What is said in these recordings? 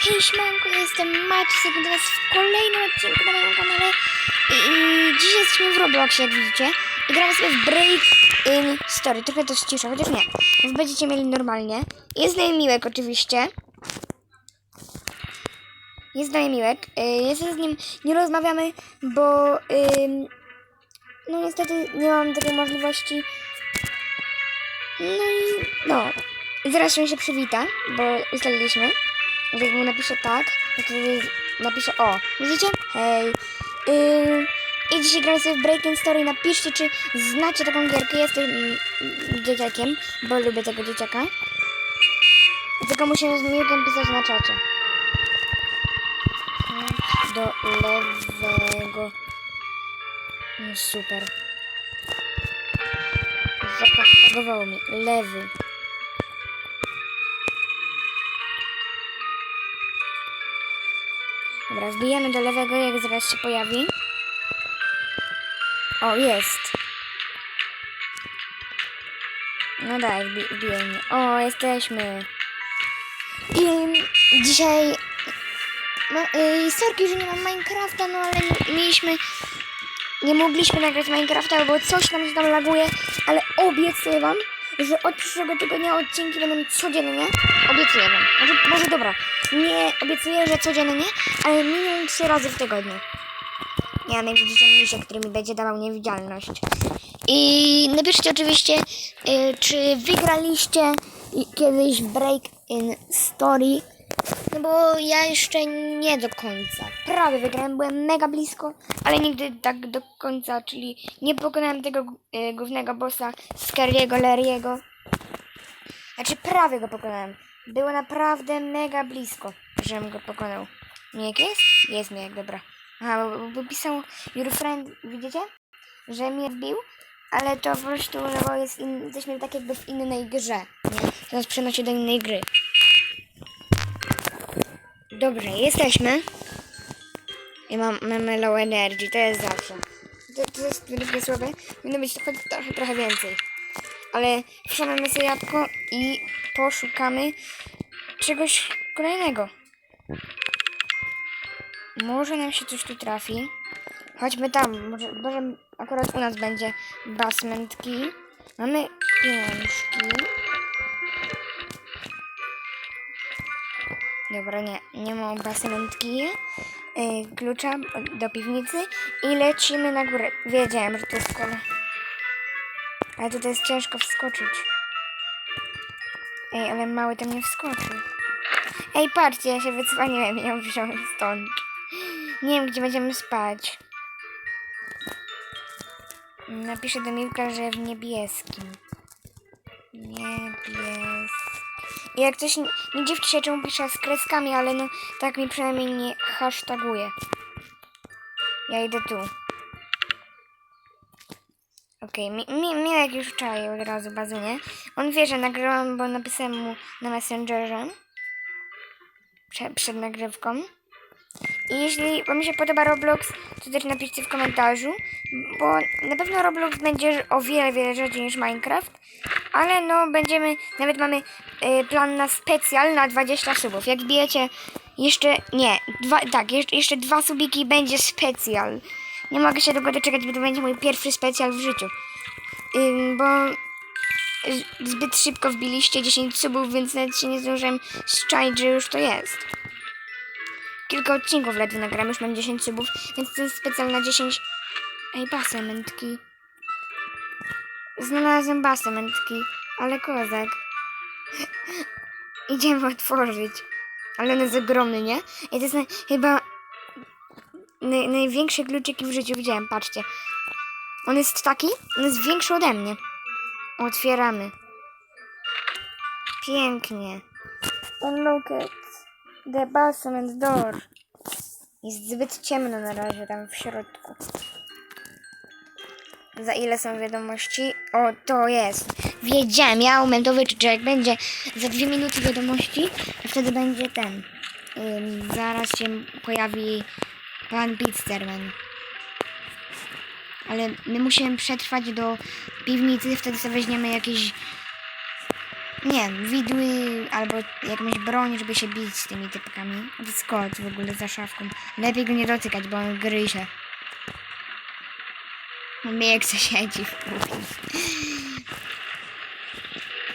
Siemanko, ja jestem Maciek, do was w kolejnym odcinku na moim kanale. I, i dzisiaj jesteśmy w Robloxie, jak widzicie. I gramy sobie w Break in Story, trochę to ścisza, chociaż nie. Wy będziecie mieli normalnie. Jest z nami Miłek oczywiście. Jest z nami Miłek y, Jeszcze z nim nie rozmawiamy, bo ym, No niestety nie mam takiej możliwości. No i no. Zaraz się przywita, bo ustaliliśmy jak mu napiszę tak, to wtedy napiszę o. Widzicie? Hej. Yy, I dzisiaj gramy sobie w Breaking Story. Napiszcie, czy znacie taką gierkę. Jestem dzieciakiem, bo lubię tego dzieciaka. Tylko musimy z Miłkiem pisać na czacie. Chodź Do lewego. No super. Zakagowało mi. Lewy. Dobra, wbijamy do lewego, jak zaraz się pojawi. O, jest. No daj, wbi wbijaj mnie. O, jesteśmy. I dzisiaj... No, yy, sorki, że nie mam Minecrafta, no ale nie- mieliśmy... Nie mogliśmy nagrać Minecrafta, bo coś nam się tam laguje, ale obiecuję wam, że od przyszłego tygodnia odcinki będą codziennie. Obiecuję wam. Może, może dobra, nie obiecuję, że codziennie, ale minimum trzy razy w tygodniu. Ja najwidzicie misia, który mi będzie dawał niewidzialność. I napiszcie oczywiście, y, czy wygraliście kiedyś Break in Story. Bo ja jeszcze nie do końca. Prawie wygrałem, byłem mega blisko, ale nigdy tak do końca, czyli nie pokonałem tego y, głównego bossa Scariego Leriego. Znaczy prawie go pokonałem. Było naprawdę mega blisko, żebym go pokonał. Miek jest? Jest Miek, dobra. Aha, bo, bo pisał your friend, widzicie? Że mnie wbił, ale to po prostu, no bo jest in, jesteśmy tak jakby w innej grze, nie? To nas przenosi do innej gry. Dobrze, jesteśmy. I mam, mamy low energy, to jest zawsze. To, to jest wielkie słabe. Powinno być trochę, trochę, trochę więcej. Ale wszamamy sobie jabłko i poszukamy czegoś kolejnego. Może nam się coś tu trafi. Chodźmy tam, może, może akurat u nas będzie basement key. Mamy pieniążki. Dobra, nie, nie ma basement key. Yy, klucza do piwnicy i lecimy na górę. Wiedziałem, że to jest kole. Ale tutaj jest ciężko wskoczyć. Ej, ale mały tam nie wskoczył. Ej, patrzcie, ja się wycwaniłem i ją wziąłem stąd. Nie wiem, gdzie będziemy spać. Napiszę do Miłka, że w niebieskim. Jak coś, nie, dziwcie się, czemu piszę z kreskami, ale no tak mi przynajmniej nie hashtaguje. Ja idę tu. Okej, mi, mi, Miłek już czaje od razu bazunie. On wie, że nagrałam, bo napisałem mu na Messengerze. Prze, przed nagrywką. I jeśli Wam się podoba Roblox, to też napiszcie w komentarzu, bo na pewno Roblox będzie o wiele, wiele rzadziej niż Minecraft, ale no będziemy, nawet mamy y, plan na specjal na 20 subów. Jak bijecie jeszcze, nie, dwa, tak, jeszcze, jeszcze dwa subiki będzie specjal. Nie mogę się tego doczekać, bo to będzie mój pierwszy specjal w życiu. Bo zbyt szybko wbiliście 10 subów, więc nawet się nie zdążyłem zczaić, że już to jest kilka odcinków ledwo nagram, już mam 10 subów, więc ten specjal na 10... Ej, basementki. Znalazłem basementki, ale kozak. Idziemy otworzyć. Ale on jest ogromny, nie? I to jest na, chyba naj, największy kluczyk w życiu widziałem, patrzcie. On jest taki, on jest większy ode mnie. Otwieramy. Pięknie. Unlock it. The basement door. Jest zbyt ciemno na razie tam w środku. Za ile są wiadomości? O, to jest. Wiedziałem, ja umiem to wyczuć, że jak będzie za dwie minuty wiadomości, to wtedy będzie ten. Ym, zaraz się pojawi pan Pitsterman. Ale my musimy przetrwać do piwnicy, wtedy sobie weźmiemy jakieś nie widły albo jakąś broń, żeby się bić z tymi typkami. A to jest kot w ogóle za szafką. Lepiej go nie dotykać, bo on gryzie. On mnie jak se siedzi w kuchni.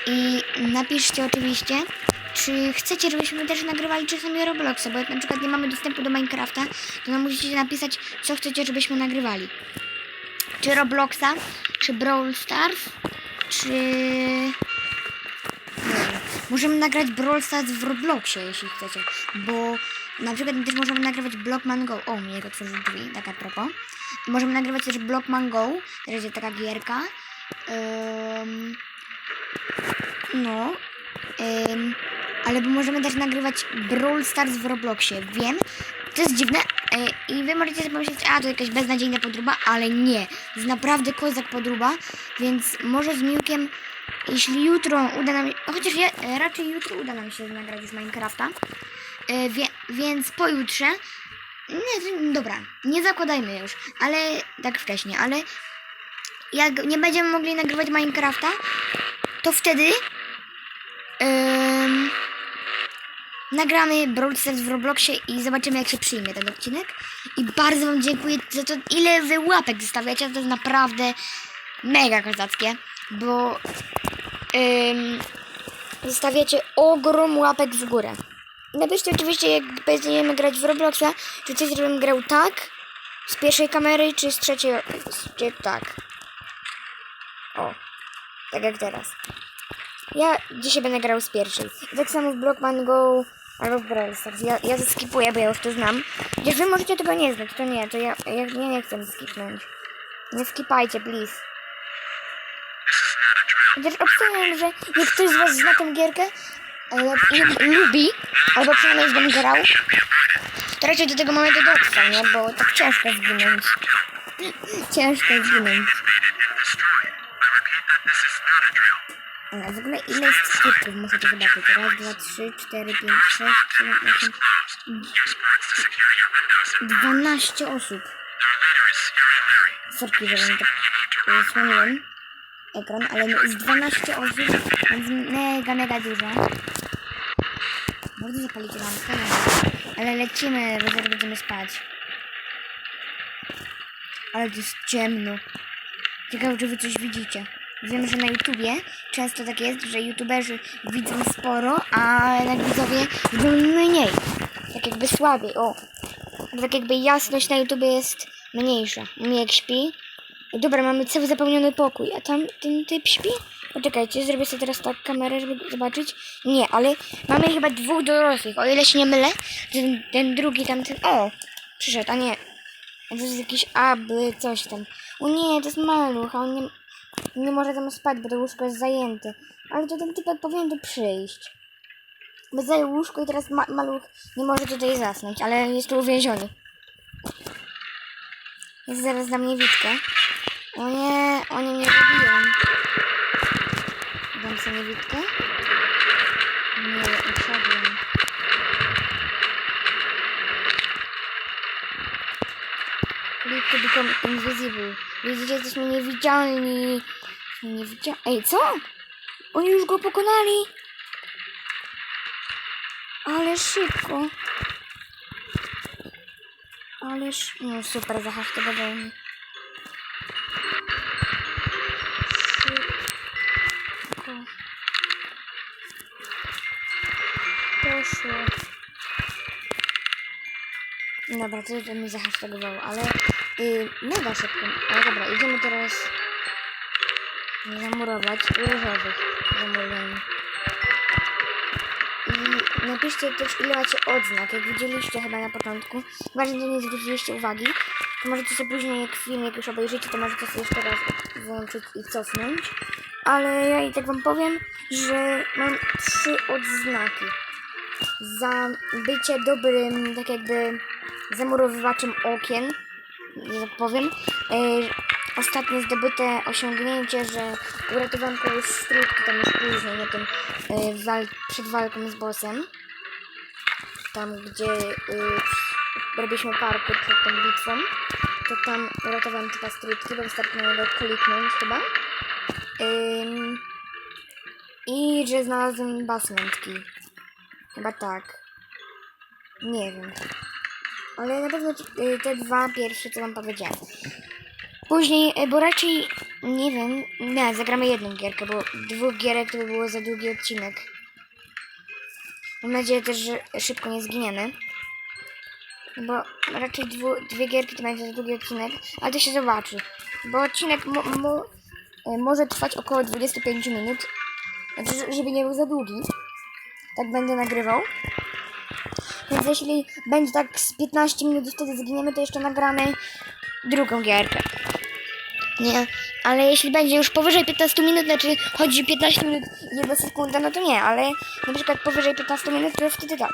I napiszcie oczywiście, czy chcecie, żebyśmy też nagrywali czasami Robloxa, bo jak na przykład nie mamy dostępu do Minecrafta, to nam musicie napisać, co chcecie, żebyśmy nagrywali. Czy Robloxa, czy Brawl Stars, czy... Możemy nagrać Brawl Stars w Robloxie, jeśli chcecie, bo na przykład też możemy nagrywać Blockman Go. O, mnie otworzył drzwi, tak a propos. Możemy nagrywać też Blockman Go, to jest taka gierka. Ym, no. Ym, ale możemy też nagrywać Brawl Stars w Robloxie. Wiem, to jest dziwne e, i wy możecie sobie pomyśleć, a to jakaś beznadziejna podróba, ale nie. To jest naprawdę kozak podróba, więc może z Miłkiem, jeśli jutro uda nam chociaż ja, e, raczej jutro uda nam się nagrać z Minecrafta, e, wie, więc pojutrze, nie, dobra, nie zakładajmy już, ale tak wcześnie, ale jak nie będziemy mogli nagrywać Minecrafta, to wtedy Ym, nagramy Brawl w Robloxie i zobaczymy jak się przyjmie ten odcinek. I bardzo wam dziękuję za to, ile wy łapek zostawiacie, to jest naprawdę mega kozackie, bo zostawiacie ogrom łapek w górę. Napiszcie oczywiście, jak będziemy grać w Robloxa, czy chcecie, żebym grał tak, z pierwszej kamery, czy z trzeciej, czy tak. O, tak jak teraz. Ja dzisiaj będę grał z pierwszej. Tak samo w Blockman Go albo w Brawl Stars. Ja, ja skipuję, bo ja już to znam. Chociaż wy możecie tego nie znać, to nie, to ja, ja, ja nie chcę skipnąć. Nie skipajcie, please. Chociaż obstawiam, że jak ktoś z was zna tę gierkę e, lubi, albo przynajmniej z nią grał, to raczej do tego małego doksa, nie? Bo tak ciężko zginąć. ciężko zginąć. A w ogóle ile jest skutków? Muszę to zobaczyć. Raz, dwa, trzy, cztery, pięć, sześć, siedem, osiem. Dwanaście osób. Sorki, że wam tak zasłoniłem ekran, ale jest 12 osób, więc mega, mega dużo. Bardzo zapalić lampkę, no. ale lecimy, bo zaraz będziemy spać. Ale to jest ciemno. Ciekawe, czy wy coś widzicie. Wiem, że na YouTubie często tak jest, że YouTuberzy widzą sporo, a na widzowie widzą mniej. Tak jakby słabiej, o. Tak jakby jasność na YouTubie jest mniejsza. Mijek śpi. Dobra, mamy cały zapełniony pokój, a tam ten typ śpi? Poczekajcie, zrobię sobie teraz tak kamerę, żeby zobaczyć. Nie, ale mamy chyba dwóch dorosłych, o ile się nie mylę. Ten, ten drugi tam, ten... O! Przyszedł, a nie. To jest jakiś aby, coś tam. O nie, to jest maluch, a on nie, nie może tam spać, bo to łóżko jest zajęte. Ale to ten typek powinien tu przyjść. Bo zajął łóżko i teraz ma maluch nie może tutaj zasnąć, ale jest tu uwięziony. Jest zaraz na mnie Witkę. O nie, oni mnie zabiją. Dam sobie Witkę. Nie, usiadłem. Click to become invisible. Widzicie, jesteśmy niewidzialni. Niewidzialni. Ej, co? Oni już go pokonali. Ale szybko. Ależ... No super, zahasztował Dobra, to to mi zahasztagowało, ale yy, mega szybko. Ale dobra, idziemy teraz zamurować różowych zamurujemy. I napiszcie też ile macie odznak, jak widzieliście chyba na początku. Chyba, że nie zwróciliście uwagi, to możecie sobie później jak film, jak już obejrzycie, to możecie sobie jeszcze raz włączyć i cofnąć. Ale ja i tak wam powiem, że mam trzy odznaki za bycie dobrym, tak jakby zamurowywaczem okien, że tak powiem. E, ostatnie zdobyte osiągnięcie, że uratowałem kogoś z trójki, tam już później, na tym e, wal przed walką z bossem. Tam, gdzie e, robiliśmy parkour przed tą bitwą, to tam uratowałem z trójki, bo wystarczyło go kliknąć chyba. I że znalazłem basementki. Chyba tak. Nie wiem. Ale na pewno y, te dwa pierwsze, co wam powiedziałem. Później, y, bo raczej, nie wiem, nie, zagramy jedną gierkę, bo dwóch gierek to by było za długi odcinek. Mam nadzieję też, że szybko nie zginiemy. Bo raczej dwu, dwie gierki to będzie za długi odcinek, ale to się zobaczy. Bo odcinek y, może trwać około 25 minut. Znaczy, że- żeby nie był za długi. Tak będę nagrywał. Więc jeśli będzie tak z 15 minut wtedy zginiemy, to jeszcze nagramy drugą gierkę. Nie, ale jeśli będzie już powyżej 15 minut, znaczy chodzi 15 minut 1 sekunda, no to nie, ale na przykład powyżej 15 minut, to wtedy tak.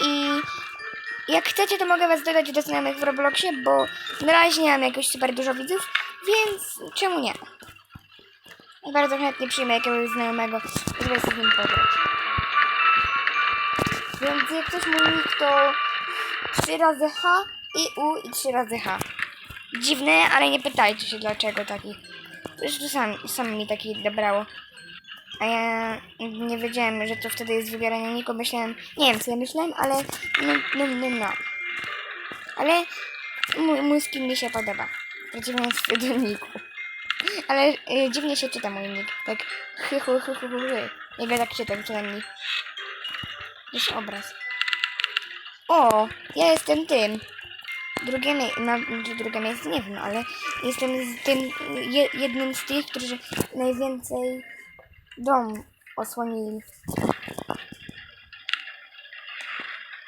I jak chcecie, to mogę was dodać do znajomych w Robloxie, bo na razie nie mam jakoś super dużo widzów, więc czemu nie? Bardzo chętnie przyjmę jakiegoś znajomego, żeby z nim pograć. Więc jak ktoś mówi, to 3 razy H i U i 3 razy H. Dziwne, ale nie pytajcie się dlaczego taki. Zresztą sam, sam mi taki dobrało. A ja nie wiedziałem, że to wtedy jest wybieranie niku. Myślałem, nie wiem co ja myślałem, ale no, no, no, no. Ale mój, mój skin mi się podoba. W przeciwieństwie do niku. Ale y, dziwnie się czyta mój nick. Tak hy, hy, hy, hy, hy, hy. Jak ja tak czytam przynajmniej. Już obraz. O, ja jestem tym. Drugie miejsce, no, czy drugie miejsce nie wiem, ale jestem z tym, je, jednym z tych, którzy najwięcej dom osłonili.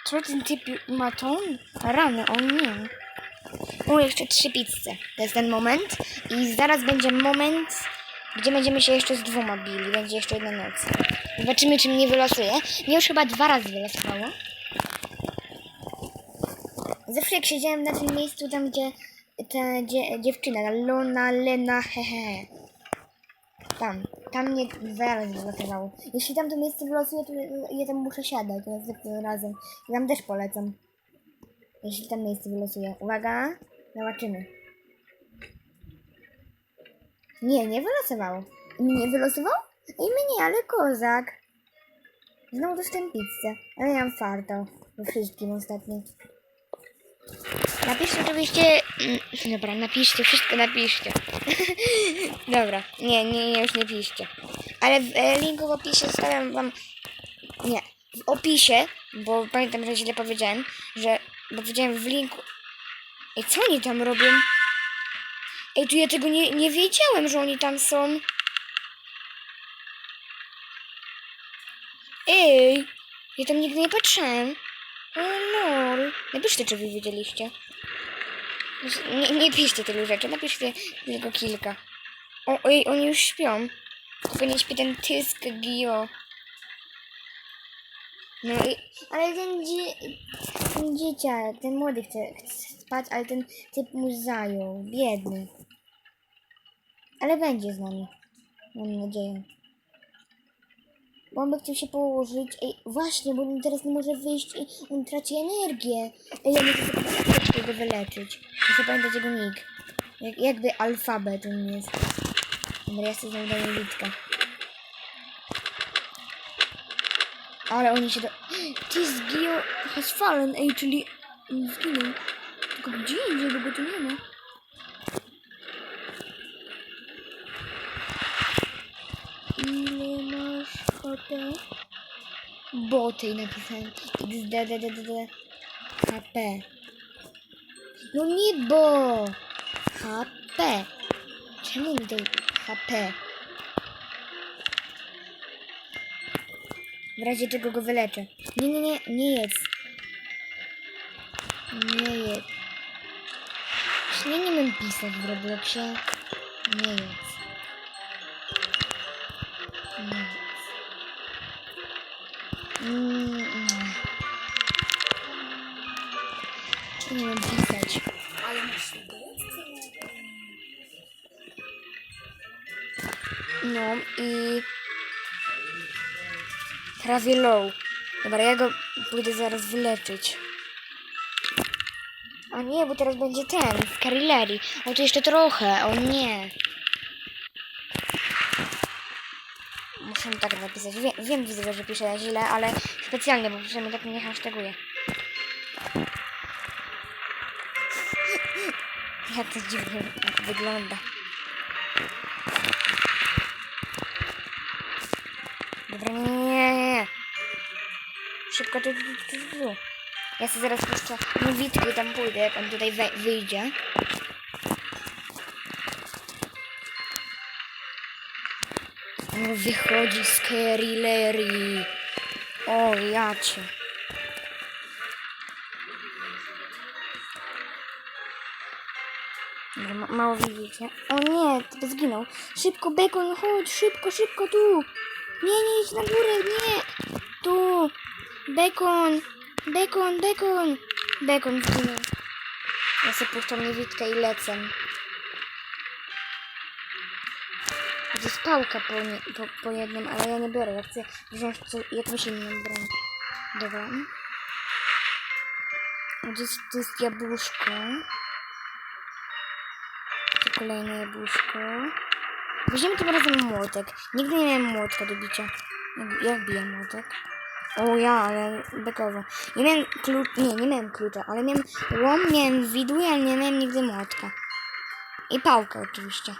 Co ten typ ma tą? Rany, o nie. O, jeszcze trzy pizze. To jest ten moment. I zaraz będzie moment, gdzie będziemy się jeszcze z dwoma bili. Będzie jeszcze jedna noc. Zobaczymy, czy mnie wylosuje. Mnie już chyba dwa razy wylosowało. Zawsze jak siedziałem na tym miejscu, tam gdzie ta dzie, dziewczyna, Lona, Lena, hehe. Tam, tam mnie dwa razy wylosowało. Jeśli tam to miejsce wylosuje, to ja tam muszę siadać razem. I tam też polecam. Jeśli tam miejsce wylosuje. Uwaga, zobaczymy. Nie, nie wylosowało. Nie wylosował? I mnie, ale kozak. Znowu dostałem pizzę. Ale ja mam farta. We wszystkim ostatnio. Napiszcie oczywiście... mm, Dobra, napiszcie, wszystko napiszcie. Dobra, nie, nie, nie, już nie piszcie. Ale w e, linku w opisie zostawiam wam... Nie, w opisie, bo pamiętam, że źle powiedziałem, że... Bo powiedziałem w linku... Ej, co oni tam robią? Ej, tu ja tego nie, nie wiedziałem, że oni tam są. Ej, ja tam nigdy nie patrzyłem. O lol. Napiszcie, czy wy wiedzieliście. Nie, nie piszcie tylu rzeczy, napiszcie tylko kilka. O, oj, oni już śpią. Tylko nie śpi ten tysk Gio. No i, ale ten, dzie, ten dzieciak, ten młody chce, chce spać, ale ten typ mu zajął. Biedny. Ale będzie z nami. Mam nadzieję. Bo on by chciał się położyć. Ej, właśnie, bo on teraz nie może wyjść i on traci energię. Ej, ja muszę sobie go wyleczyć. Muszę pamiętać jego nick. Jak, jakby alfabet on jest. Dobra, ja sobie znowu daję. Ale oni się do... Ty zginął... Has fallen, ej, czyli... Zginął. Tylko gdzie indziej, bo go tu nie ma. Ile masz HP? Boty napisałem. XDDDD. HP. No nie bo. HP. Czemu mi to HP? W razie czego go wyleczę. Nie, nie, nie, nie jedz. Nie jedz. Jeśli nie umiem pisać w Robloxie, nie jedz. Nie jedz. Mm, mm. Nie umiem pisać. No i prawie low. Dobra, ja go pójdę zaraz wyleczyć. O nie, bo teraz będzie ten, w Carillery. O, to jeszcze trochę, o nie. Muszę tak napisać. Wiem, wiem widzę, że piszę źle, ale specjalnie, bo przynajmniej tak mnie nie hashtaguje. Jak to dziwnie wygląda. Dobra, nie, nie, nie. Szybko tu, tu, tu, tu, tu. Ja sobie zaraz puszczę i tam pójdę, jak on tutaj wyjdzie. On wychodzi z Kerry O, ja cię. Mało widzicie. O nie, to zginął. Szybko, Bekon, chodź, szybko, szybko tu. Nie, nie idź na górę, nie. Tu. Bekon, Bekon, Bekon. Bekon zginął. Ja sobie puszczam niewidkę i lecę. Jest pałka po, nie, po, po jednym, ale ja nie biorę. Ja chcę wziąć co, jakąś inną broń. Dobra. Jest, to jest jabłuszko. Tu kolejne jabłuszko. Weźmiemy tym razem młotek. Nigdy nie miałem młotka do bicia. Jak, jak biję młotek? O ja, ale bekowo. Nie miałem klucz, nie, nie miałem klucza, ale miałem łom, miałem widły, ale nie miałem nigdy młotka. I pałkę oczywiście.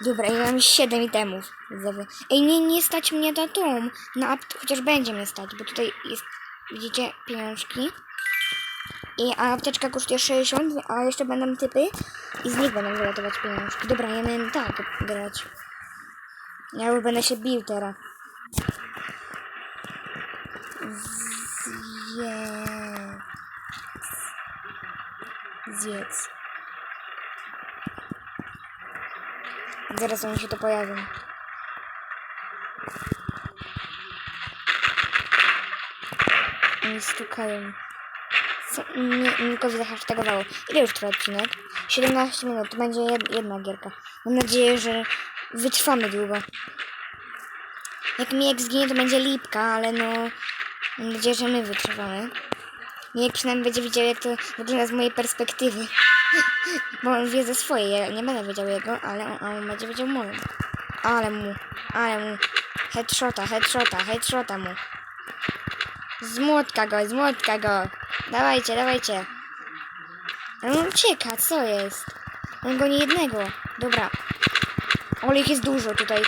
Dobra, ja mam 7 itemów. Ej, nie, nie stać mnie na tą. Na apt chociaż będzie mnie stać, bo tutaj jest, widzicie, pieniążki. I a apteczka kosztuje 60, a jeszcze będą typy i z nich będą wylatować pieniążki. Dobra, ja miałem tak grać. Ja już będę się bił teraz. Zjedz. Zjedz. Zaraz oni się to pojawią. Oni stukają. Co? Nie, Nikowi zahasztagowało. Ile już trwa odcinek? 17 minut. To będzie jed, jedna gierka. Mam nadzieję, że wytrwamy długo. Jak Mijek zginie, to będzie lipka, ale no... Mam nadzieję, że my wytrwamy. Mijek przynajmniej będzie widział, jak to wygląda z mojej perspektywy. Bo on wie ze swojej, ja nie będę wiedział jego, ale on, on będzie wiedział moją. Ale mu, ale mu. Headshota, headshota, headshota mu. Z go, z go. Dawajcie, dawajcie. Ale on ucieka, co jest? On go nie jednego. Dobra. Ale ich jest dużo tutaj.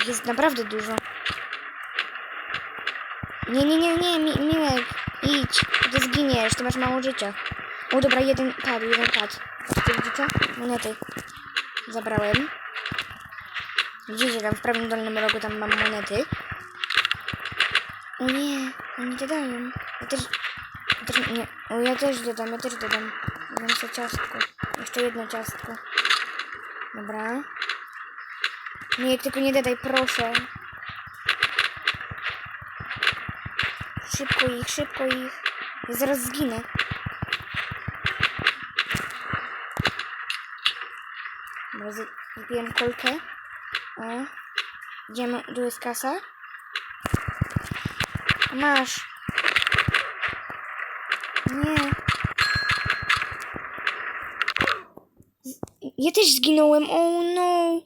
Ich jest naprawdę dużo. Nie, nie, nie, nie, Mi Miłek. Idź, ty zginiesz, ty masz mało życia. O, dobra, jeden padł, jeden padł. Patrzcie, widzicie? Monety. Zabrałem. Widzicie, tam w prawym dolnym rogu tam mam monety. O nie, oni dodają. Ja też, ja też nie. O, ja też dodam, ja też dodam. Dodam sobie ciastko. Jeszcze jedno ciastko. Dobra. Nie, tylko nie dodaj, proszę. Szybko ich, szybko ich. Ja zaraz zginę. Dobra, Wypiłem kolkę. O. Idziemy, tu jest kasa. Masz. Nie. Z- Ja też zginąłem. Oh no.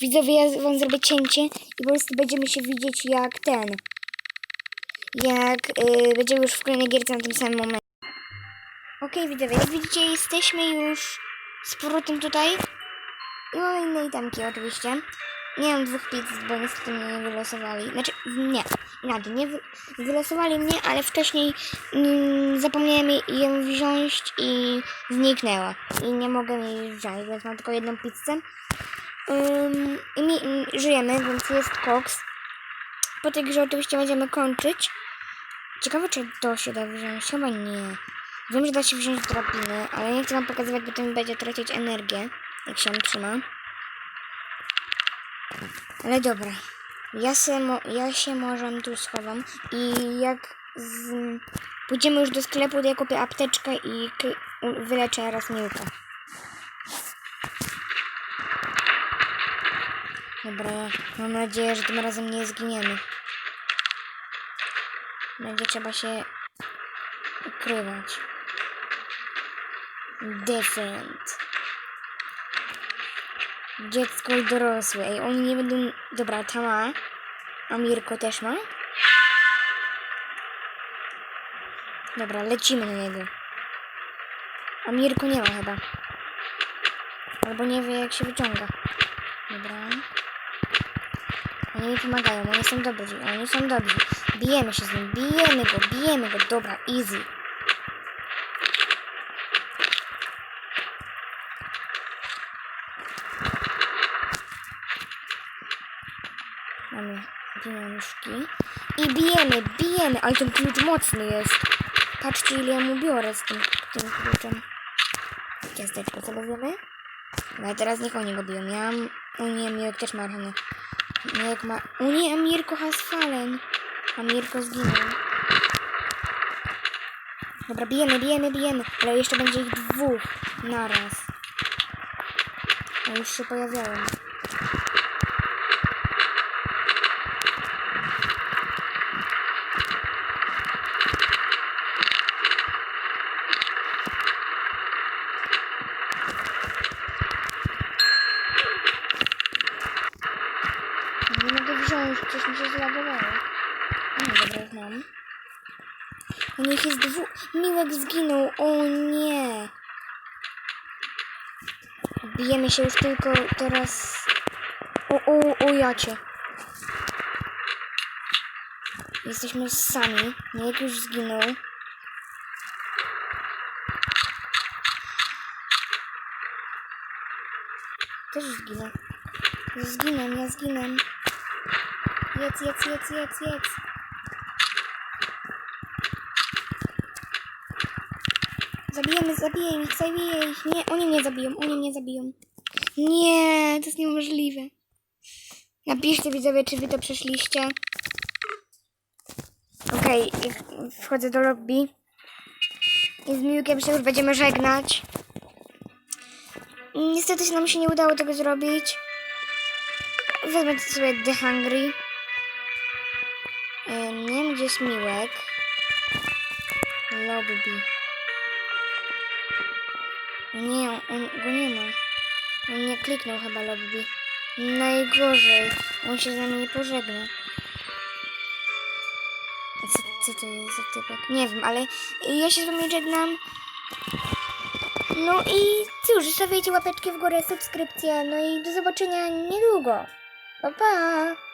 Widzowie, ja wam zrobię cięcie i po prostu będziemy się widzieć jak ten. Jak y, będziemy już w kolejnej gierce na tym samym momencie. Okej, widzowie, jak widzicie, jesteśmy już z powrotem tutaj. I mamy inne itemki oczywiście. Nie mam dwóch pizz, bo niestety mnie nie wylosowali. Znaczy, nie, inaczej, nie wy wylosowali mnie, ale wcześniej mm, zapomniałem ją wziąć i zniknęła. I nie mogę jej wziąć, więc mam tylko jedną pizzę. Ym, I mi, mm, żyjemy, więc jest koks. Po tej grze oczywiście będziemy kończyć. Ciekawe, czy to się da wziąć. Chyba nie. Wiem, że da się wziąć drabiny, ale nie chcę wam pokazywać, bo to mi będzie tracić energię, jak się trzyma. Ale dobra. Ja się, ja się może tu schowam i jak z... pójdziemy już do sklepu, to ja kupię apteczkę i wyleczę raz miłka. Dobra, mam nadzieję, że tym razem nie zginiemy. Będzie trzeba się ukrywać. Defend. Dziecko i dorosłe. Ej, oni nie będą... Dobra, ta ma. A Mirko też ma? Dobra, lecimy na niego. A Mirko nie ma chyba. Albo nie wie jak się wyciąga. Dobra. Oni mi pomagają, oni są dobrzy, oni są dobrzy. Bijemy się z nim, bijemy go, bijemy go. Dobra, easy. Mamy pieniążki. I bijemy, ale ten klucz mocny jest. Patrzcie ile ja mu biorę z tym, tym kluczem. Ciasteczko sobie wiemy? No teraz niech oni go biją. Ja mam... O nie, Mirek też ma ranę. Mirek ma... O nie, Mirko has fallen. A Mirko zginął. Dobra, bijemy, bijemy, bijemy. Ale jeszcze będzie ich dwóch naraz. A już się pojawiają. Nie mogę wziąć, coś mi się zlagowało. A no dobra, już mam. O niech jest dwu... Miłek zginął, o nie. Bijemy się już tylko teraz... O, o, o jacie. Jesteśmy sami. Miłek już zginął. Też zginął. Zginę, ja zginę. Jedz, jedz, jedz, jedz, jedz. Zabijemy, zabiję ich, zabiję ich. Nie, oni mnie zabiją, oni mnie zabiją. Nie, to jest niemożliwe. Napiszcie widzowie, czy wy to przeszliście. Okej, okay, wchodzę do lobby. I z Miłkiem się już będziemy żegnać. Niestety nam się nie udało tego zrobić. Wezmę sobie The Hungry. E, nie wiem, gdzie jest Miłek. Lobby. Nie, on go nie ma. On nie kliknął chyba lobby. Najgorzej. On się z nami nie pożegna. Co, co to jest za typek? Nie wiem, ale ja się z wami żegnam. No i cóż, zostawiajcie łapeczki w górę, subskrypcję. No i do zobaczenia niedługo. Pa, pa!